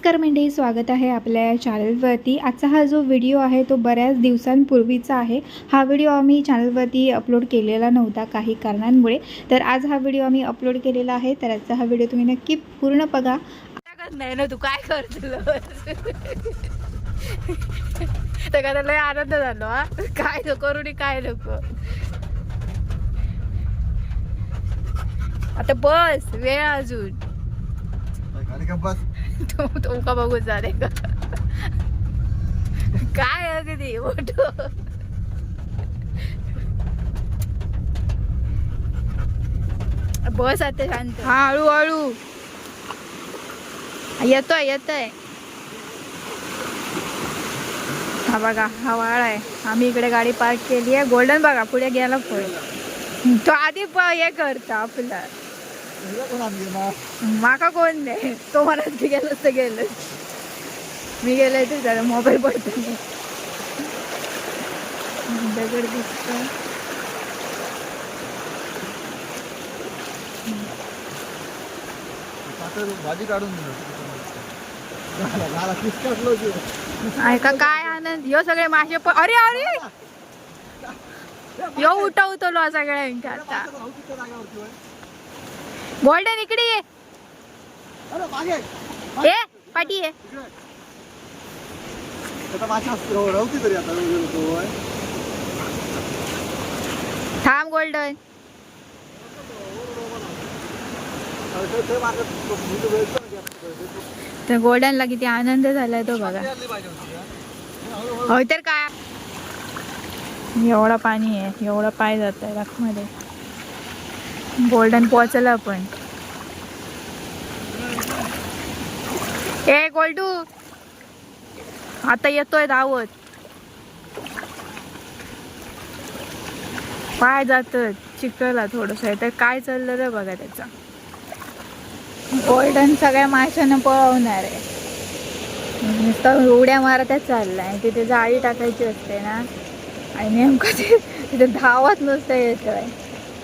नमस्कार मंडळी स्वागत आहे आपल्या या चॅनलवरती आजचा हा जो व्हिडिओ आहे तो बऱ्याच दिवसांपूर्वीचा आहे. हा व्हिडिओ आम्ही चॅनलवरती अपलोड केलेला नव्हता काही कारणांमुळे. तर आज हा व्हिडिओ आम्ही अपलोड केलेला आहे. तर आजचा हा व्हिडिओ तुम्ही नक्की पूर्ण बघा. नाही ना तू काय करतो लय आनंद झालो हा? काय नको करू काय नको? आता बस वेळ अजून. बस. तो तू बघून बघू झाले का काय अगदी मोठ बस आता शांत. हा हळूहळू येतोय येतोय. हा बघा हा वाळ आहे. आम्ही इकडे गाडी पार्क केली आहे. गोल्डन बघा पुढे गेला पुढे तो आधी प- हे करता आपला. माका कोण नाही तो मला ते गेलं तर गेलं. मी गेले तर त्याला मोबाईल पडतो दगड दिसतो भाजी काढून ऐका काय आनंद? यो सगळे मासे अरे अरे! यो उठवतो सगळ्यांच्या आता आता भाऊ तिच्या जागेवरती होय. गोल्डन इकडे ये ए पाठी ये. होय. थांब गोल्डन. तर गोल्डनला किती आनंद झालाय तो बघा. होय तर काय? एवढा पाणी आहे एवढा पाय जात आहे मध्ये गोल्डन पोहोचला पण. ए गोल्डू! आता येतोय धावत. पाय जात चिकला थोडस तर काय चाललं रे बघा त्याचा. गोल्डन सगळ्या माशानं पळवणार आहे. नुसतं उड्या मारतच चाललाय. तिथे जाळी टाकायची असते ना. आणि नेमकं ते तिथे धावत नुसतं येतोय.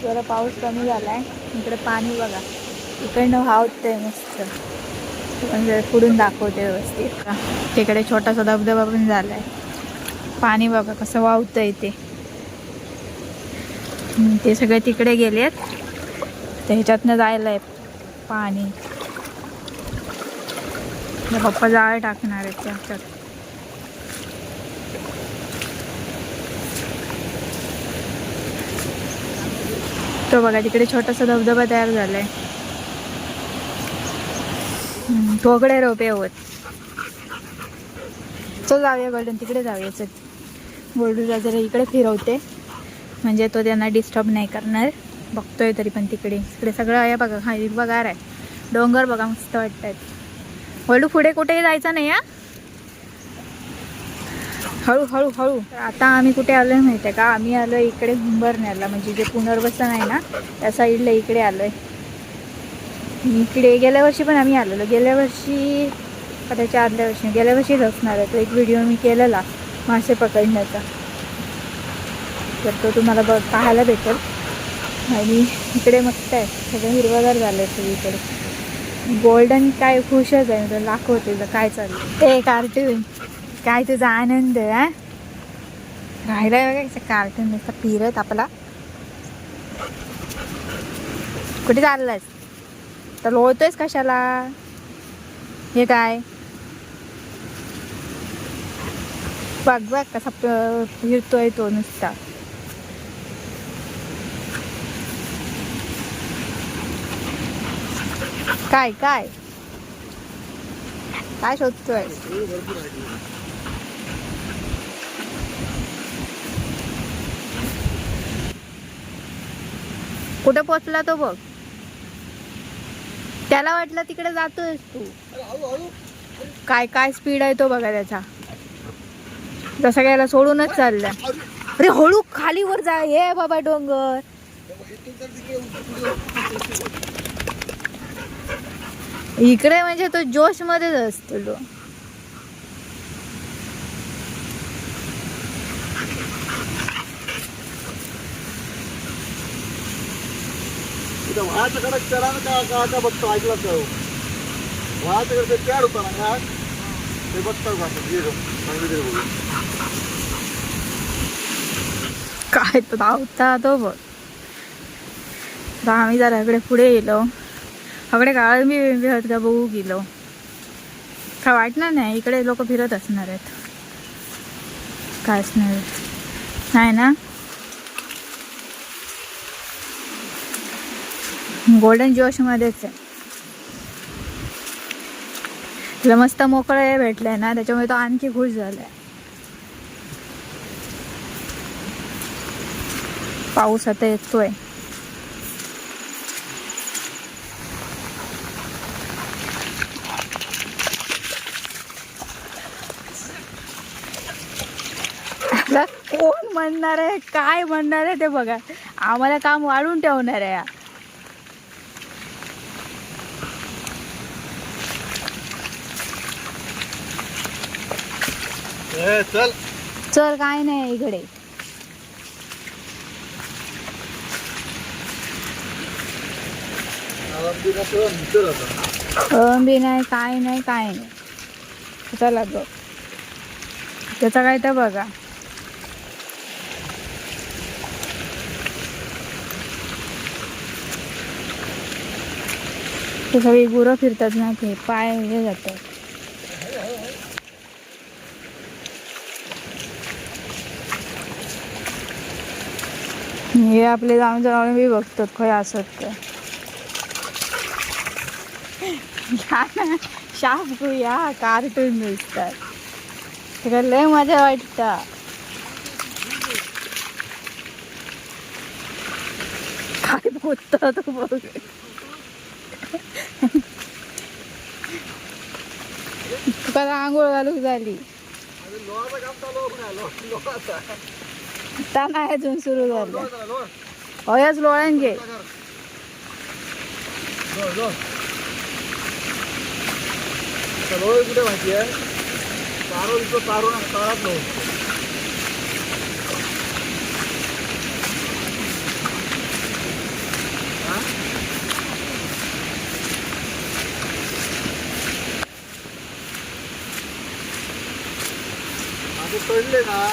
जरा पाऊस कमी झाला आहे इकडे पाणी बघा. इकडनं आहे मस्त. म्हणजे पण पुढून दाखवते व्यवस्थित. तिकडे छोटासा धबधबा पण झाला आहे पाणी बघा कसं वाहतंय ते. ते सगळे तिकडे गेलेत. तर ह्याच्यातनं जायला आहे पाणी पप्पा जाळ टाकणार आहेत त्याच्यात. तो बघा तिकडे छोटासा धबधबा तयार झालाय. हम्म, तोकडे रोपे होत चल जाऊया गोल्डन तिकडे जाऊया चल. गोल्डूला जरा इकडे फिरवते. म्हणजे तो त्यांना डिस्टर्ब नाही करणार. बघतोय तरी पण तिकडे. तिकडे सगळं आहे बघा हा हिरवागार आहे. डोंगर बघा मस्त वाटतात गोल्डू पुढे कुठेही जायचं नाही हा? हळू हळू हळू. आता आम्ही कुठे आलोय माहिती आहे का? आम्ही आलोय इकडे हुंबरण्याला म्हणजे जे पुनर्वसन आहे ना त्या साईडला इकडे आलोय. इकडे गेल्या वर्षी पण आम्ही आलेलो. गेल्या वर्षी का त्याच्या आदल्या वर्षी गेल्या वर्षीच असणार आहे. तो एक व्हिडिओ मी केलेला मासे पकडण्याचा. तर तो तुम्हाला बघ पाहायला भेटेल. आणि इकडे मस्त आहे. सगळं हिरवागार झालं आहे सगळीकडे. गोल्डन काय खुशच आहे. तो दाखवते तुझं काय चाललं ते कार्टून काय तुझा आनंद आहे राहिलाय बघा कार्टून नुसता फिरत आपला कुठे चाललास तर लोळतोयस कशाला हे काय बघ बघ कसा फिरतोय तो नुसता काय काय काय शोधतोय कुठं पोचला तो बघ. त्याला वाटलं तिकडे जातोयस तू. काय काय स्पीड आहे तो बघा त्याचा. जसं गेला सोडूनच चालला अरे हळू खाली वर जा. ये बाबा डोंगर. इकडे म्हणजे तो जोश मध्येच असतो तो इथं व्हायचं कडक चढा का का का बघतो? ऐकलं का? हो? वाहत होता ना का? ते बघतात का बघू. काय तो धावता तो बघ. आता आम्ही जरा इकडे पुढे गेलो. अकडे काळ मी फिरत का बघू गेलो. काय वाटणार नाही? इकडे लोक फिरत असणार आहेत. काय असणार नाही ना? गोल्डन जोश मध्येच आहे. तिला मस्त मोकळं हे भेटलंय ना त्याच्यामुळे तो आणखी खुश झालाय. पाऊस आता येतोय. कोण म्हणणार आहे काय म्हणणार आहे ते बघा. आम्हाला काम वाढून ठेवणार आहे. चल. चल काय नाही इकडे. बी नाही काय नाही काय नाही. चला गो. त्याचा काय तर बघा. ते सगळी गुरं फिरतात ना ते पाय हे जातात. हे आपले जाऊन जाऊन मी बघतात खंय असत तर या शाप या कार्टून दिसतात. तिकडे लय मजा वाटता. काय बोलतो तो बघ. तुका आंघोळ घालूक झाली. आता नाही अजून सुरू झालं. हयच लोळ्यान घे लोह, कुठे माहिती आहे तारो इथं तारो तारात ना.